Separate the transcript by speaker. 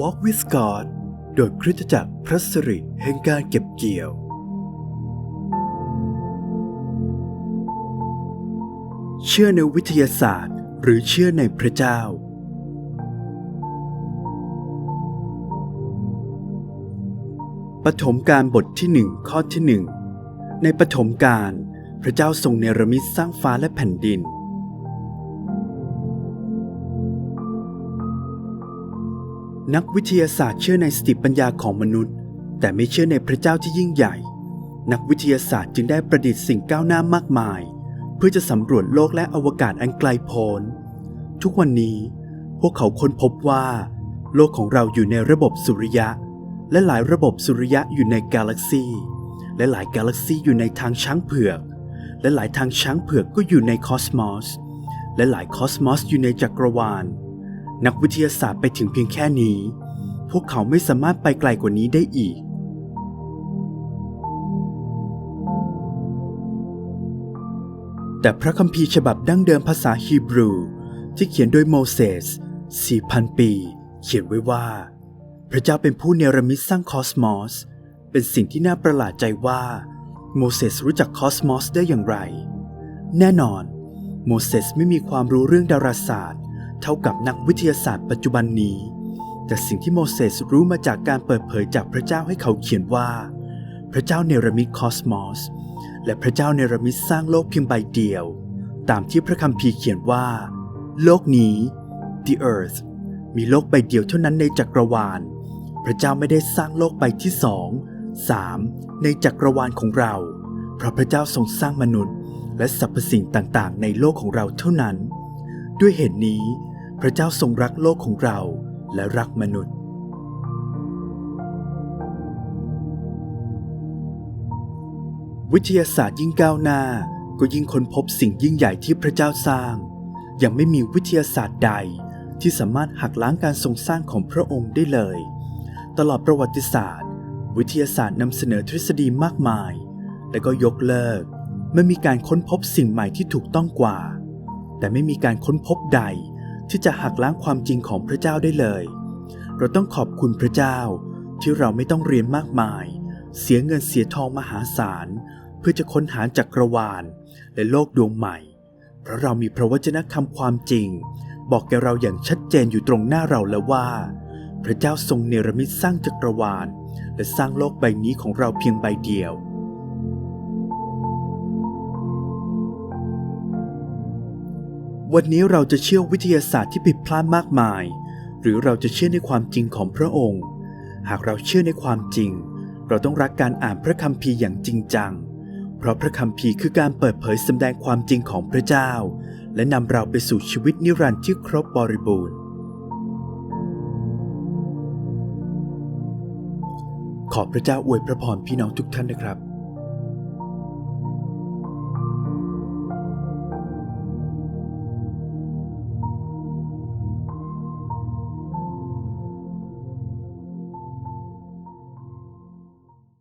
Speaker 1: Walk with God โดยคริสตจักรพระสิริแห่งการเก็บเกี่ยว เชื่อในวิทยาศาสตร์ หรือเชื่อในพระเจ้า ปฐมกาลบทที่หนึ่งข้อที่หนึ่งในปฐมกาลพระเจ้าทรงเนรมิตสร้างฟ้าและแผ่นดิน นักวิทยาศาสตร์เชื่อในสติปัญญาของมนุษย์ แต่ไม่เชื่อในพระเจ้าที่ยิ่งใหญ่ นักวิทยาศาสตร์จึงได้ประดิษฐ์สิ่งก้าวหน้ามากมาย เพื่อจะสำรวจโลกและอวกาศอันไกลโพ้น ทุกวันนี้ พวกเขาค้นพบว่า โลกของเราอยู่ในระบบสุริยะ และหลายระบบสุริยะอยู่ในกาแล็กซีและหลายกาแล็กซีอยู่ในทางช้างเผือก และหลายทางช้างเผือกก็อยู่ในคอสมอสและหลายคอสมอสอยู่ในจักรวาล นักวิทยาศาสตร์ไปถึงเพียงแค่นี้ พวกเขาไม่สามารถไปไกลกว่านี้ได้อีก แต่พระคัมภีร์ฉบับดั้งเดิมภาษาฮีบรู ที่เขียนโดยโมเสส 4,000 ปี เขียนไว้ว่า พระเจ้าเป็นผู้เนรมิตสร้างคอสมอส เป็นสิ่งที่น่าประหลาดใจว่าโมเสสรู้จักคอสมอสได้อย่างไร แน่นอน โมเสสไม่มีความรู้เรื่องดาราศาสตร์ เท่ากับนักวิทยาศาสตร์ปัจจุบันนี้ แต่สิ่งที่โมเสสรู้มาจากการเปิดเผยจากพระเจ้าให้เขาเขียนว่า พระเจ้าเนรมิตคอสมอสและพระเจ้าเนรมิตสร้างโลกเพียงใบเดียว ตามที่พระคัมภีร์เขียนว่า โลกนี้ the earth มีโลกใบเดียวเท่านั้นในจักรวาล พระเจ้าไม่ได้สร้างโลกใบที่สองสามในจักรวาลของเรา เพราะพระเจ้าทรงสร้างมนุษย์ และสรรพสิ่งต่างๆ ในโลกของเราเท่านั้น ด้วยเหตุนี้ พระเจ้าทรงรักโลกของเราและรักมนุษย์ วิทยาศาสตร์ยิ่งก้าวหน้าก็ยิ่งค้นพบสิ่งยิ่งใหญ่ที่พระเจ้าสร้าง ยังไม่มีวิทยาศาสตร์ใดที่สามารถหักล้างการทรงสร้างของพระองค์ได้เลย ตลอดประวัติศาสตร์ วิทยาศาสตร์นำเสนอทฤษฎีมากมาย และก็ยกเลิกเมื่อมีการค้นพบสิ่งใหม่ที่ถูกต้องกว่า แต่ไม่มีการค้นพบใด ที่จะหักล้างความจริงของพระเจ้าได้เลย เราต้องขอบคุณพระเจ้าที่เราไม่ต้องเรียนมากมาย เสียเงินเสียทองมหาศาล เพื่อจะค้นหาจักรวาล และโลกดวงใหม่ เพราะเรามีพระวจนะคำความจริง บอกแกเราอย่างชัดเจนอยู่ตรงหน้าเราแล้วว่า พระเจ้าทรงเนรมิตสร้างจักรวาล และสร้างโลกใบนี้ของเราเพียงใบเดียว วันนี้เราจะเชื่อวิทยาศาสตร์ที่ผิดพลาดมากมาย หรือเราจะเชื่อในความจริงของพระองค์ หากเราเชื่อในความจริง เราต้องรักการอ่านพระคัมภีร์อย่างจริงจัง เพราะพระคัมภีร์คือการเปิดเผยแสดงความจริงของพระเจ้า และนำเราไปสู่ชีวิตนิรันดร์ที่ครบบริบูรณ์ ขอพระเจ้าอวยพระพรพี่น้องทุกท่านนะครับ